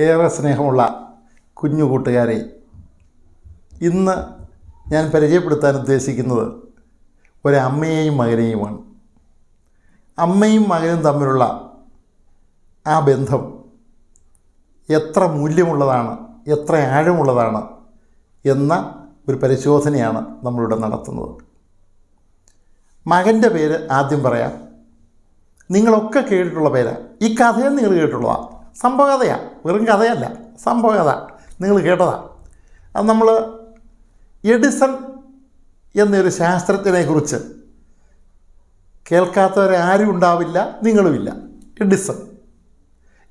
ഏറെ സ്നേഹമുള്ള കുഞ്ഞു കൂട്ടുകാരെ ഇന്ന് ഞാൻ പരിചയപ്പെടുത്താൻ ഉദ്ദേശിക്കുന്നത് ഒരമ്മയെയും മകനെയുമാണ്. അമ്മയും മകനും തമ്മിലുള്ള ആ ബന്ധം എത്ര മൂല്യമുള്ളതാണ് എത്ര ആഴമുള്ളതാണ് എന്ന ഒരു പരിശോധനയാണ് നമ്മളിവിടെ നടത്തുന്നത്. മകന്റെ പേര് ആദ്യം പറയാം. നിങ്ങളൊക്കെ കേട്ടിട്ടുള്ള പേരാണ് ഈ കഥയും നിങ്ങൾ കേട്ടിട്ടുള്ളതാണ് സംഭവ കഥയാണ് വെറും കഥയല്ല. സംഭവ കഥ നിങ്ങൾ കേട്ടതാണ് അത് നമ്മൾ എഡിസൺ എന്നൊരു ശാസ്ത്രജ്ഞനെക്കുറിച്ച് കേൾക്കാത്തവരാരും ഉണ്ടാവില്ല നിങ്ങളുമില്ല. എഡിസൺ.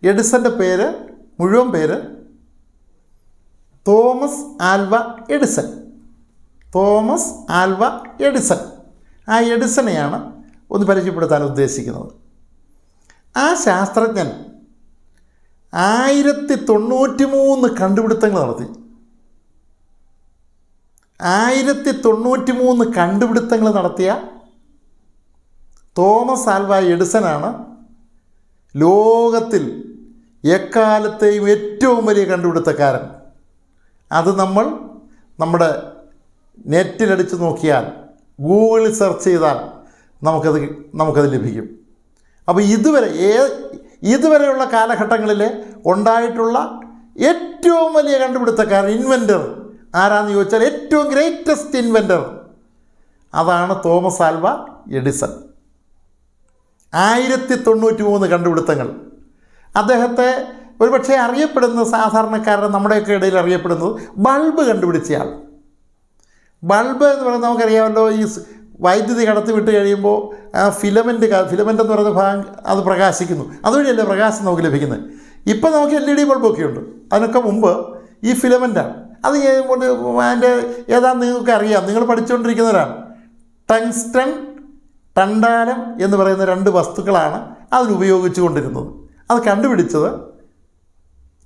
എഡിസന്റെ പേര് മുഴുവൻ പേര് Thomas Alva Edison. Thomas Alva Edison. ആ എഡിസണെയാണ് ഒന്ന് പരിചയപ്പെടുത്താൻ ഉദ്ദേശിക്കുന്നത്. ആ ശാസ്ത്രജ്ഞൻ ആയിരത്തി തൊണ്ണൂറ്റി മൂന്ന് കണ്ടുപിടുത്തങ്ങൾ നടത്തി. ആയിരത്തി തൊണ്ണൂറ്റി മൂന്ന് കണ്ടുപിടുത്തങ്ങൾ നടത്തിയ തോമസ് ആൽവ എഡിസനാണ് ലോകത്തിൽ എക്കാലത്തെയും ഏറ്റവും വലിയ കണ്ടുപിടുത്തക്കാരൻ. അത് നമ്മൾ നമ്മുടെ നെറ്റിലടിച്ച് നോക്കിയാൽ ഗൂഗിളിൽ സെർച്ച് ചെയ്താൽ നമുക്കത് നമുക്കത് ലഭിക്കും. അപ്പോൾ ഇതുവരെ ഏ ഇതുവരെയുള്ള കാലഘട്ടങ്ങളിൽ ഉണ്ടായിട്ടുള്ള ഏറ്റവും വലിയ കണ്ടുപിടുത്തക്കാരൻ ഇൻവെന്റർ ആരാന്ന് ചോദിച്ചാൽ ഏറ്റവും ഗ്രേറ്റസ്റ്റ് ഇൻവെന്റർ അതാണ് തോമസ് ആൽവ എഡിസൺ. ആയിരത്തി തൊണ്ണൂറ്റി മൂന്ന് കണ്ടുപിടുത്തങ്ങൾ. അദ്ദേഹത്തെ ഒരുപക്ഷെ അറിയപ്പെടുന്ന സാധാരണക്കാരുടെ നമ്മുടെയൊക്കെ ഇടയിൽ അറിയപ്പെടുന്നത് ബൾബ് കണ്ടുപിടിച്ചയാൾ. ബൾബ് എന്ന് പറയുന്നത് നമുക്കറിയാമല്ലോ ഈ വൈദ്യുതി കടത്തി വിട്ട് കഴിയുമ്പോൾ ആ ഫിലമെന്റ് ഫിലമെന്റ് എന്ന് പറയുന്ന ഭാഗം അത് പ്രകാശിക്കുന്നു. അതുവഴിയല്ലേ പ്രകാശം നമുക്ക് ലഭിക്കുന്നത്. ഇപ്പം നമുക്ക് എൽ ഇ ഡി ബൾബൊക്കെ ഉണ്ട് അതിനൊക്കെ മുമ്പ് ഈ ഫിലമെന്റാണ് അത് കൊണ്ട് അതിന്റെ ഏതാണെന്ന് നിങ്ങൾക്ക് അറിയാം. നിങ്ങൾ പഠിച്ചുകൊണ്ടിരിക്കുന്നവരാണ് ടങ്സ്റ്റൺ ടണ്ടാലം എന്ന് പറയുന്ന രണ്ട് വസ്തുക്കളാണ് അതിനുപയോഗിച്ചു കൊണ്ടിരുന്നത്. അത് കണ്ടുപിടിച്ചത്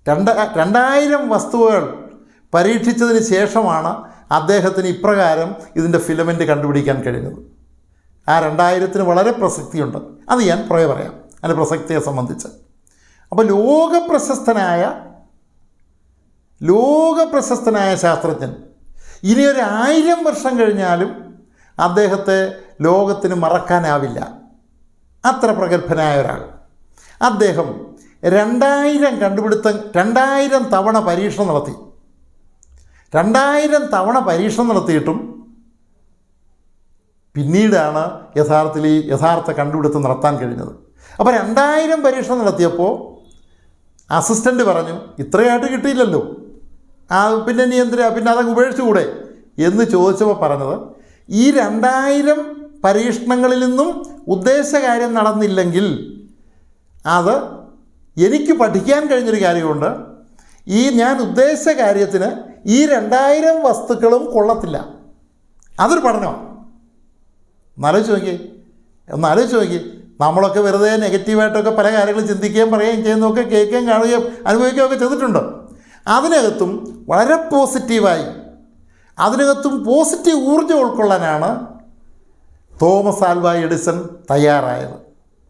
രണ്ട് രണ്ടായിരം വസ്തുവകൾ പരീക്ഷിച്ചതിന് ശേഷമാണ് അദ്ദേഹത്തിന് ഇപ്രകാരം ഇതിന്റെ ഫിലമെന്റ് കണ്ടുപിടിക്കാൻ കഴിഞ്ഞത്. ആ രണ്ടായിരത്തിന് വളരെ പ്രസക്തിയുണ്ട്. അത് ഞാൻ പുറകെ പറയാം. അതിന്റെ പ്രസക്തിയെ സംബന്ധിച്ച്. അപ്പോൾ ലോകപ്രശസ്തനായ ലോകപ്രശസ്തനായ ലോക പ്രശസ്തനായ ശാസ്ത്രജ്ഞൻ ഇനി ഒരു ആയിരം വർഷം കഴിഞ്ഞാലും അദ്ദേഹത്തെ ലോകത്തിന് മറക്കാനാവില്ല. അത്ര പ്രഗത്ഭനായ ഒരാൾ. അദ്ദേഹം രണ്ടായിരം കണ്ടുപിടുത്തം രണ്ടായിരം തവണ പരീക്ഷണം നടത്തി. രണ്ടായിരം തവണ പരീക്ഷണം നടത്തിയിട്ടും പിന്നീടാണ് യഥാർത്ഥത്തിൽ ഈ യഥാർത്ഥ കണ്ടുപിടുത്തം നടത്താൻ കഴിഞ്ഞത്. അപ്പോൾ രണ്ടായിരം പരീക്ഷണം നടത്തിയപ്പോൾ അസിസ്റ്റന്റ് പറഞ്ഞു ഇത്രയായിട്ട് കിട്ടിയില്ലല്ലോ. ആ പിന്നെ നീ എന്തിനാ? പിന്നെ അതങ്ങ് ഉപേക്ഷിച്ചുകൂടെ? എന്ന് ചോദിച്ചപ്പോൾ പറഞ്ഞത് ഈ രണ്ടായിരം പരീക്ഷണങ്ങളിൽ നിന്നും ഉദ്ദേശകാര്യം നടന്നില്ലെങ്കിൽ അത് എനിക്ക് പഠിക്കാൻ കഴിഞ്ഞൊരു കാര്യമുണ്ട്. ഈ ഞാൻ ഉദ്ദേശിച്ച കാര്യത്തിന് ഈ രണ്ടായിരം വസ്തുക്കളും കൊള്ളത്തില്ല. അതൊരു പഠനമാണ് ഒന്നാലോചിച്ച് നോക്കി ഒന്നാലോചിച്ച് നോക്കി നമ്മളൊക്കെ വെറുതെ നെഗറ്റീവായിട്ടൊക്കെ പല കാര്യങ്ങളും ചിന്തിക്കുകയും പറയുകയും ചെയ്യുന്നതൊക്കെ കേൾക്കുകയും കാണുകയും അനുഭവിക്കുകയും ഒക്കെ ചെയ്തിട്ടുണ്ട്. അതിനകത്തും വളരെ പോസിറ്റീവായി അതിനകത്തും പോസിറ്റീവ് ഊർജം ഉൾക്കൊള്ളാനാണ് തോമസ് ആൽവ എഡിസൺ തയ്യാറായത്.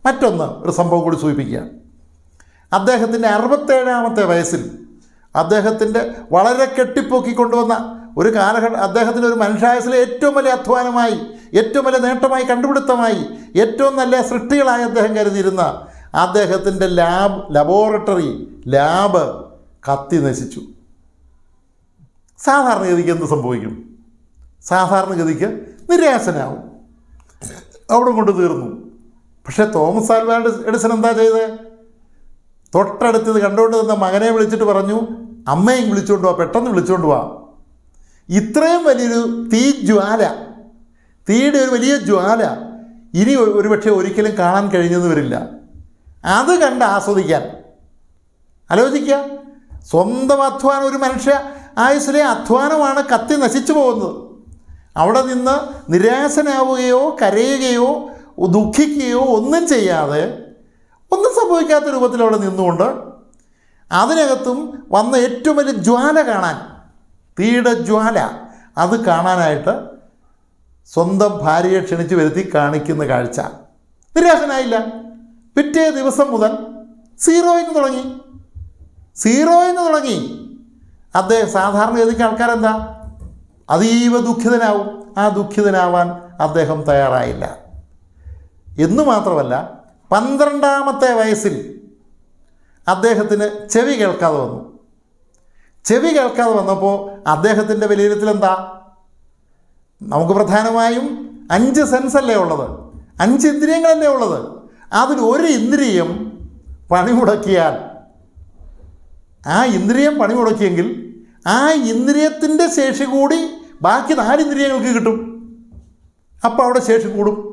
മറ്റൊന്ന് ഒരു സംഭവം കൂടി സൂചിപ്പിക്കുക അദ്ദേഹത്തിന്റെ അറുപത്തേഴാമത്തെ വയസ്സിൽ അദ്ദേഹത്തിന്റെ വളരെ കെട്ടിപ്പൊക്കി കെട്ടിപ്പൊക്കിക്കൊണ്ടുവന്ന ഒരു കാലഘട്ട അദ്ദേഹത്തിന്റെ ഒരു മനുഷ്യായുസിലെ ഏറ്റവും വലിയ അധ്വാനമായി ഏറ്റവും വലിയ നേട്ടമായി കണ്ടുപിടുത്തമായി ഏറ്റവും നല്ല സൃഷ്ടികളായി അദ്ദേഹം കരുതിയിരുന്ന അദ്ദേഹത്തിന്റെ ലാബ് ലബോറട്ടറി ലാബ് കത്തി നശിച്ചു. സാധാരണഗതിക്ക് എന്ത് സംഭവിക്കും? സാധാരണഗതിക്ക് നിരാശനാവും. അവിടെ കൊണ്ട് തീർന്നു. പക്ഷേ തോമസ് ആൽവ എഡിസൺ എന്താ ചെയ്തത് തൊട്ടടുത്തത് കണ്ടുകൊണ്ട് നിന്ന മകനെ വിളിച്ചിട്ട് പറഞ്ഞു അമ്മയും വിളിച്ചുകൊണ്ട് വാ പെട്ടെന്ന് വിളിച്ചുകൊണ്ട് വാ. ഇത്രയും വലിയൊരു തീ ജ്വാല തീയുടെ ഒരു വലിയ ജ്വാല ഇനി ഒരു ഒരുപക്ഷെ ഒരിക്കലും കാണാൻ കഴിഞ്ഞെന്ന് വരില്ല. അത് കണ്ട് ആസ്വദിക്കാൻ. ആലോചിക്കുക. സ്വന്തം അധ്വാനം ഒരു മനുഷ്യ ആയുസ്സിലെ അധ്വാനമാണ് കത്തി നശിച്ചു പോകുന്നത്. അവിടെ നിന്ന് നിരാശനാവുകയോ കരയുകയോ ദുഃഖിക്കുകയോ ഒന്നും ചെയ്യാതെ ഒന്നും സംഭവിക്കാത്ത രൂപത്തിൽ അവിടെ നിന്നുകൊണ്ട് അതിനകത്തും വന്ന ഏറ്റവും വലിയ ജ്വാല കാണാൻ തീയുടെ ജ്വാല അത് കാണാനായിട്ട് സ്വന്തം ഭാര്യയെ ക്ഷണിച്ചു വരുത്തി കാണിക്കുന്ന കാഴ്ച. നിരാശനായില്ല. പിറ്റേ ദിവസം മുതൽ സീറോയിൽ നിന്ന് തുടങ്ങി. സീറോയിൽ നിന്ന് തുടങ്ങി. അദ്ദേഹം സാധാരണ ഗതിക്ക് ആൾക്കാരെന്താ? അതീവ ദുഃഖിതനാവും. ആ ദുഃഖിതനാവാൻ അദ്ദേഹം തയ്യാറായില്ല. എന്നു മാത്രമല്ല പന്ത്രണ്ടാമത്തെ വയസ്സിൽ അദ്ദേഹത്തിന് ചെവി കേൾക്കാതെ വന്നു. ചെവി കേൾക്കാതെ വന്നപ്പോൾ അദ്ദേഹത്തിന്റെ വിലയിരുത്തൽ എന്താ നമുക്ക് പ്രധാനമായും അഞ്ച് സെൻസ് അല്ലേ ഉള്ളത്. അഞ്ച് ഇന്ദ്രിയങ്ങളല്ലേ ഉള്ളത്. അതിൽ ഒരു ഇന്ദ്രിയം പണിമുടക്കിയാൽ ആ ഇന്ദ്രിയം പണിമുടക്കിയെങ്കിൽ ആ ഇന്ദ്രിയത്തിന്റെ ശേഷി കൂടി ബാക്കി നാല് ഇന്ദ്രിയങ്ങൾക്ക് കിട്ടും. അപ്പോൾ അവിടെ ശേഷി കൂടും.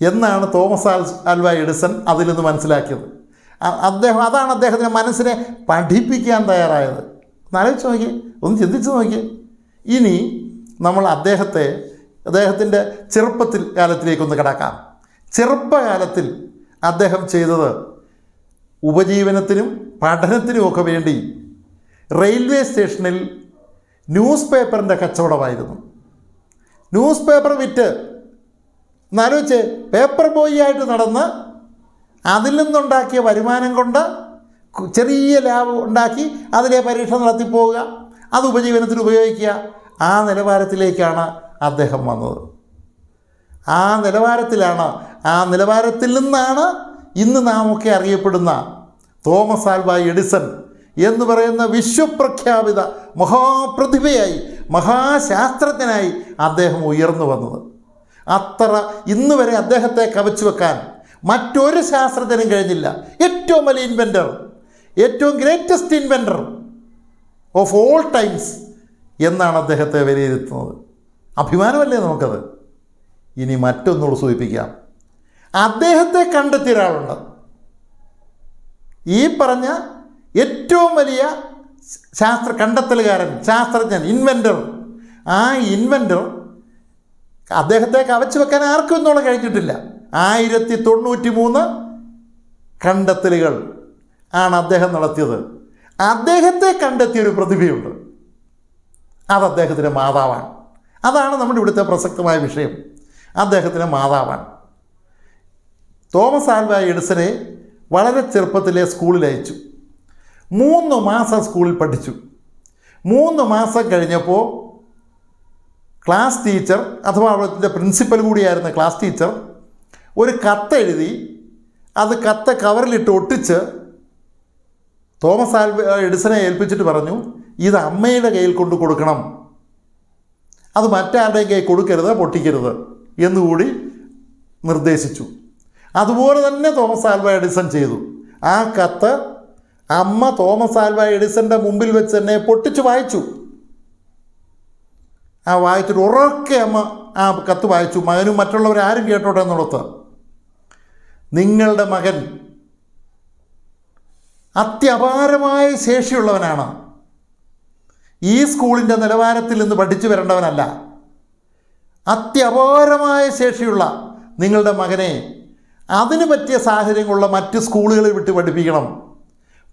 എന്നാണ് തോമസ് ആൽ ആൽവ എഡിസൺ അതിൽ നിന്ന് മനസ്സിലാക്കിയത്. അദ്ദേഹം അതാണ് അദ്ദേഹത്തിന്റെ മനസ്സിനെ പഠിപ്പിക്കാൻ തയ്യാറായത്. ഒന്നാലോചിച്ച് നോക്കി ഒന്ന് ചിന്തിച്ച് നോക്കി ഇനി നമ്മൾ അദ്ദേഹത്തെ അദ്ദേഹത്തിന്റെ ചെറുപ്പത്തിൽ കാലത്തിലേക്കൊന്ന് കിടക്കാം. ചെറുപ്പകാലത്തിൽ അദ്ദേഹം ചെയ്തത് ഉപജീവനത്തിനും പഠനത്തിനുമൊക്കെ വേണ്ടി റെയിൽവേ സ്റ്റേഷനിൽ ന്യൂസ് പേപ്പറിന്റെ കച്ചവടമായിരുന്നു. ന്യൂസ് പേപ്പർ വിറ്റ് എന്നാലോചിച്ച് പേപ്പർ ബോയി ആയിട്ട് നടന്ന് അതിൽ നിന്നുണ്ടാക്കിയ വരുമാനം കൊണ്ട് ചെറിയ ലാഭം ഉണ്ടാക്കി അതിലെ പരീക്ഷ നടത്തിപ്പോവുക അത് ഉപജീവനത്തിന് ഉപയോഗിക്കുക. ആ നിലവാരത്തിലേക്കാണ് അദ്ദേഹം വന്നത്. ആ നിലവാരത്തിലാണ് ആ നിലവാരത്തിൽ നിന്നാണ് ഇന്ന് നാം അറിയപ്പെടുന്ന തോമസ് ആൽവ എഡിസൺ എന്ന് പറയുന്ന വിശ്വപ്രഖ്യാപിത മഹാപ്രതിഭയായി മഹാശാസ്ത്രജ്ഞനായി അദ്ദേഹം ഉയർന്നു വന്നത്. അത്ര ഇന്ന് വരെ അദ്ദേഹത്തെ കവച്ചു വെക്കാൻ മറ്റൊരു ശാസ്ത്രജ്ഞനും കഴിഞ്ഞില്ല. ഏറ്റവും വലിയ ഇൻവെന്റർ ഏറ്റവും greatest inventor of all times എന്നാണ് അദ്ദേഹത്തെ വിലയിരുത്തുന്നത്. അഭിമാനമല്ലേ നമുക്കത്? ഇനി മറ്റൊന്നുകൂടെ സൂചിപ്പിക്കാം. അദ്ദേഹത്തെ കണ്ടെത്തിയ ഒരാളുണ്ട്. ഈ പറഞ്ഞ ഏറ്റവും വലിയ ശാസ്ത്ര കണ്ടെത്തലുകാരൻ ശാസ്ത്രജ്ഞൻ ഇൻവെന്റർ ആ ഇൻവെന്റർ അദ്ദേഹത്തെ കവച്ചു വെക്കാൻ ആർക്കും ഇന്നോളം കഴിഞ്ഞിട്ടില്ല. ആയിരത്തി തൊണ്ണൂറ്റി മൂന്ന് കണ്ടെത്തലുകൾ ആണ് അദ്ദേഹം നടത്തിയത്. അദ്ദേഹത്തെ കണ്ടെത്തിയ ഒരു പ്രതിഭയുണ്ട്. അത് അദ്ദേഹത്തിന്റെ മാതാവാണ്. അതാണ് നമ്മുടെ ഇവിടുത്തെ പ്രസക്തമായ വിഷയം. അദ്ദേഹത്തിന്റെ മാതാവാണ്. തോമസ് ആൽവ എഡിസനെ വളരെ ചെറുപ്പത്തിലെ സ്കൂളിൽ അയച്ചു. മൂന്ന് മാസം സ്കൂളിൽ പഠിച്ചു. മൂന്ന് മാസം കഴിഞ്ഞപ്പോൾ ക്ലാസ് ടീച്ചർ അഥവാ അവിടുത്തെ പ്രിൻസിപ്പൽ കൂടിയായിരുന്ന ക്ലാസ് ടീച്ചർ ഒരു കത്തെഴുതി അത് കത്ത് കവറിലിട്ട് ഒട്ടിച്ച് തോമസ് ആൽബ എഡിസനെ ഏൽപ്പിച്ചിട്ട് പറഞ്ഞു ഇത് അമ്മയുടെ കയ്യിൽ കൊണ്ട് കൊടുക്കണം. അത് മറ്റാരുടെയും കയ്യിൽ കൊടുക്കരുത് പൊട്ടിക്കരുത് എന്നുകൂടി നിർദ്ദേശിച്ചു. അതുപോലെ തന്നെ തോമസ് ആൽവ എഡിസൺ ചെയ്തു. ആ കത്ത് അമ്മ തോമസ് ആൽവ എഡിസന്റെ മുമ്പിൽ വെച്ച് തന്നെ പൊട്ടിച്ചു വായിച്ചു. ആ വായിച്ചിട്ട് ഉറക്കെ അമ്മ ആ കത്ത് വായിച്ചു. മകനും മറ്റുള്ളവർ ആരും കേട്ടോട്ടെ എന്നുള്ളത്. നിങ്ങളുടെ മകൻ അത്യപാരമായ ശേഷിയുള്ളവനാണ്. ഈ സ്കൂളിന്റെ നിലവാരത്തിൽ നിന്ന് പഠിച്ചു വരേണ്ടവനല്ല. അത്യപാരമായ ശേഷിയുള്ള നിങ്ങളുടെ മകനെ അതിന് പറ്റിയ സാഹചര്യങ്ങളുള്ള മറ്റ് സ്കൂളുകളിൽ വിട്ട് പഠിപ്പിക്കണം.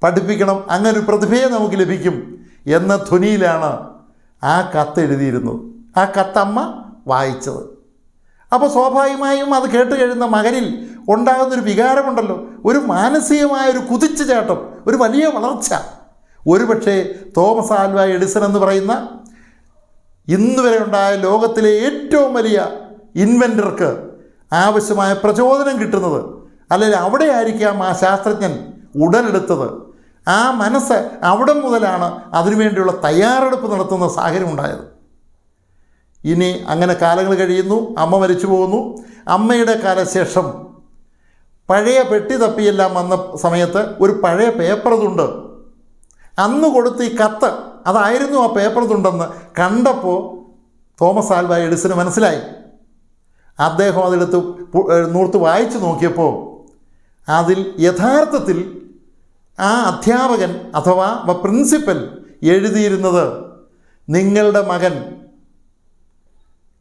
പഠിപ്പിക്കണം. അങ്ങനെ ഒരു പ്രതിഭയെ നമുക്ക് ലഭിക്കും എന്ന ധ്വനിയിലാണ് ആ കത്ത് എഴുതിയിരുന്നത്. ആ കത്തമ്മ വായിച്ചത്. അപ്പോൾ സ്വാഭാവികമായും അത് കേട്ട് കഴിയുന്ന മകനിൽ ഉണ്ടാകുന്നൊരു വികാരമുണ്ടല്ലോ. ഒരു മാനസികമായ ഒരു കുതിച്ചു ചേട്ടം ഒരു വലിയ വളർച്ച. ഒരുപക്ഷെ തോമസ് ആൽവ എഡിസൺ എന്ന് പറയുന്ന ഇന്ന് വരെ ഉണ്ടായ ലോകത്തിലെ ഏറ്റവും വലിയ ഇൻവെന്റർക്ക് ആവശ്യമായ പ്രചോദനം കിട്ടുന്നത് അല്ലെങ്കിൽ അവിടെ ആയിരിക്കാം ആ ശാസ്ത്രജ്ഞൻ ഉടലെടുത്തത്. ആ മനസ്സ് അവിടെ മുതലാണ് അതിനുവേണ്ടിയുള്ള തയ്യാറെടുപ്പ് നടത്തുന്ന സാഹചര്യം ഉണ്ടായത് ഇനി അങ്ങനെ കാലങ്ങൾ കഴിയുന്നു അമ്മ മരിച്ചു പോകുന്നു. അമ്മയുടെ കാലശേഷം പഴയ പെട്ടി തപ്പിയെല്ലാം വന്ന സമയത്ത് ഒരു പഴയ പേപ്പർ തുണ്ട് അന്ന് കൊടുത്ത ഈ കത്ത് അതായിരുന്നു ആ പേപ്പർ തുണ്ടെന്ന് കണ്ടപ്പോൾ തോമസ് ആൽവ എഡിസിന് മനസ്സിലായി. അദ്ദേഹം അതെടുത്ത് നൂർത്ത് വായിച്ചു നോക്കിയപ്പോൾ അതിൽ യഥാർത്ഥത്തിൽ ആ അധ്യാപകൻ അഥവാ പ്രിൻസിപ്പൽ എഴുതിയിരുന്നത് നിങ്ങളുടെ മകൻ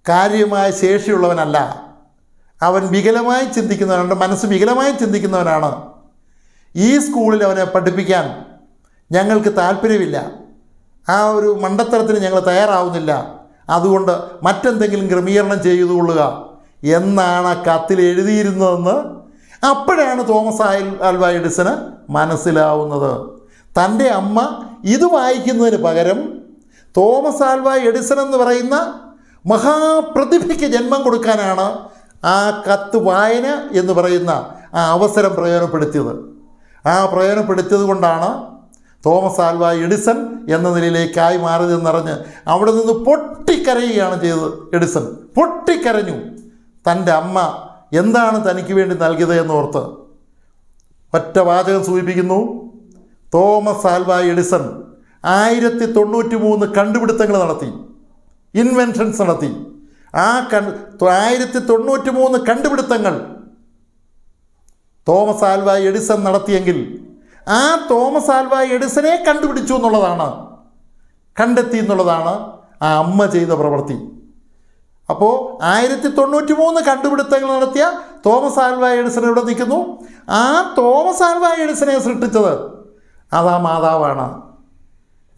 കാര്യമായ ശേഷിയുള്ളവനല്ല. അവൻ വികലമായി ചിന്തിക്കുന്നവനാണ്. മനസ്സ് വികലമായി ചിന്തിക്കുന്നവനാണ്. ഈ സ്കൂളിൽ അവനെ പഠിപ്പിക്കാൻ ഞങ്ങൾക്ക് താല്പര്യമില്ല. ആ ഒരു മണ്ടത്തരത്തിന് ഞങ്ങൾ തയ്യാറാവുന്നില്ല. അതുകൊണ്ട് മറ്റെന്തെങ്കിലും ക്രമീകരണം ചെയ്തുകൊള്ളുക എന്നാണ് ആ കത്തിൽ എഴുതിയിരുന്നതെന്ന് അപ്പോഴാണ് തോമസ് ആയി ആൽവ എഡിസന് മനസ്സിലാവുന്നത്. തന്റെ അമ്മ ഇത് വായിക്കുന്നതിന് പകരം തോമസ് ആൽവ എഡിസൺ എന്ന് പറയുന്ന മഹാപ്രതിഭയ്ക്ക് ജന്മം കൊടുക്കാനാണ് ആ കത്ത് വായന എന്ന് പറയുന്ന ആ അവസരം പ്രയോജനപ്പെടുത്തിയത്. ആ പ്രയോജനപ്പെടുത്തിയത് കൊണ്ടാണ് തോമസ് ആൽവ എഡിസൺ എന്ന നിലയിലേക്കായി മാറിയതെന്നറിഞ്ഞ് അവിടെ നിന്ന് പൊട്ടിക്കരയുകയാണ് ചെയ്തത് എഡിസൺ. പൊട്ടിക്കരഞ്ഞു. തന്റെ അമ്മ എന്താണ് തനിക്ക് വേണ്ടി നൽകിയത് എന്നോർത്ത് ഒറ്റ വാചകം സൂചിപ്പിക്കുന്നു. തോമസ് ആൽവ എഡിസൺ ആയിരത്തി തൊണ്ണൂറ്റി മൂന്ന് കണ്ടുപിടുത്തങ്ങൾ നടത്തി. ഇൻവെൻഷൻസ് നടത്തി. ആ കൺ ആയിരത്തി തൊണ്ണൂറ്റി മൂന്ന് കണ്ടുപിടുത്തങ്ങൾ തോമസ് ആൽവ എഡിസൺ നടത്തിയെങ്കിൽ ആ തോമസ് ആൽവ എഡിസനെ കണ്ടുപിടിച്ചു എന്നുള്ളതാണ്. കണ്ടെത്തി എന്നുള്ളതാണ് ആ അമ്മ ചെയ്ത പ്രവൃത്തി. അപ്പോൾ ആയിരത്തി തൊണ്ണൂറ്റി മൂന്ന് കണ്ടുപിടുത്തങ്ങൾ നടത്തിയ തോമസ് ആൽവ എഡിസൺ ഇവിടെ നിൽക്കുന്നു? ആ തോമസ് ആൽവ എഡിസനെ സൃഷ്ടിച്ചത്. അതാ മാതാവാണ്.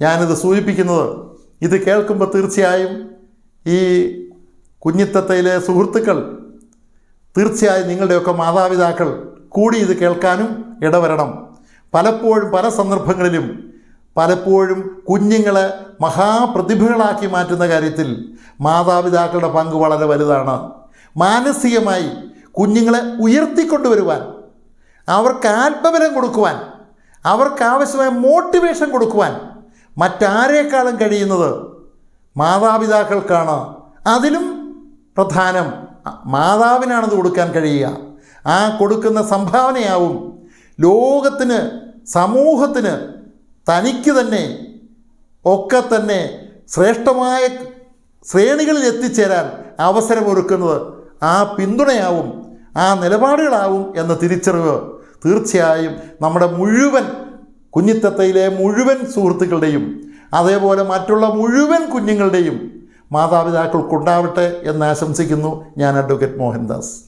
ഞാനിത് സൂചിപ്പിക്കുന്നത്. ഇത് കേൾക്കുമ്പോൾ തീർച്ചയായും ഈ കുഞ്ഞിത്തത്തയിലെ സുഹൃത്തുക്കൾ തീർച്ചയായും നിങ്ങളുടെയൊക്കെ മാതാപിതാക്കൾ കൂടി ഇത് കേൾക്കാനും ഇടവരണം. പലപ്പോഴും പല സന്ദർഭങ്ങളിലും പലപ്പോഴും കുഞ്ഞുങ്ങളെ മഹാപ്രതിഭകളാക്കി മാറ്റുന്ന കാര്യത്തിൽ മാതാപിതാക്കളുടെ പങ്ക് വളരെ വലുതാണ്. മാനസികമായി കുഞ്ഞുങ്ങളെ ഉയർത്തിക്കൊണ്ടുവരുവാൻ അവർക്ക് ആത്മബലം കൊടുക്കുവാൻ അവർക്ക് ആവശ്യമായ മോട്ടിവേഷൻ കൊടുക്കുവാൻ മറ്റാരേക്കാളും കഴിയുന്നത് മാതാപിതാക്കൾക്കാണ്. അതിലും പ്രധാനം മാതാവിനാണത് കൊടുക്കാൻ കഴിയുക. ആ കൊടുക്കുന്ന സംഭാവനയാവും ലോകത്തിന് സമൂഹത്തിന് തനിക്ക് തന്നെ ഒക്കെ തന്നെ ശ്രേഷ്ഠമായ ശ്രേണികളിൽ എത്തിച്ചേരാൻ അവസരമൊരുക്കുന്നത് ആ പിന്തുണയാവും ആ നിലപാടുകളാവും എന്ന തിരിച്ചറിവ് തീർച്ചയായും നമ്മുടെ മുഴുവൻ കുഞ്ഞിത്തത്തയിലെ മുഴുവൻ സുഹൃത്തുക്കളുടെയും അതേപോലെ മറ്റുള്ള മുഴുവൻ കുഞ്ഞുങ്ങളുടെയും മാതാപിതാക്കൾക്കുണ്ടാവട്ടെ എന്ന് ആശംസിക്കുന്നു ഞാൻ അഡ്വക്കേറ്റ് മോഹൻദാസ്.